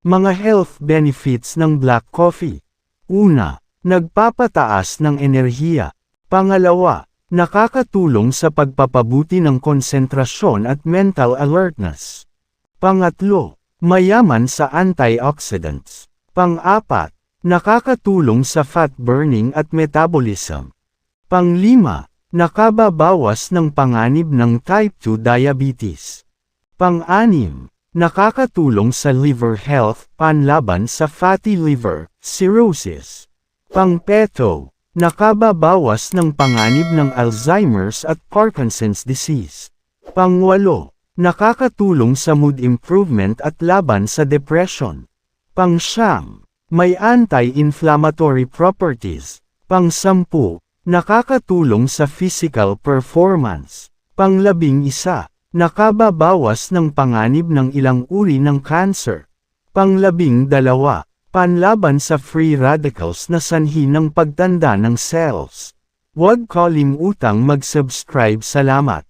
Mga health benefits ng black coffee. Una, nagpapataas ng enerhiya. Pangalawa, nakakatulong sa pagpapabuti ng konsentrasyon at mental alertness. Pangatlo, mayaman sa antioxidants. Pang-apat, nakakatulong sa fat burning at metabolism. Panglima, nakababawas ng panganib ng type 2 diabetes. Pang-anim, nakakatulong sa liver health panlaban sa fatty liver, cirrhosis. Pang-peto, nakababawas ng panganib ng Alzheimer's at Parkinson's disease. Pang-walo, nakakatulong sa mood improvement at laban sa depression. Pang-siyam, may anti-inflammatory properties. Pang-sampu, nakakatulong sa physical performance. Pang-labing isa, nakababawas ng panganib ng ilang uri ng cancer. Panglabing dalawa, panlaban sa free radicals na sanhi ng pagtanda ng cells. Huwag kalimutang mag-subscribe salamat.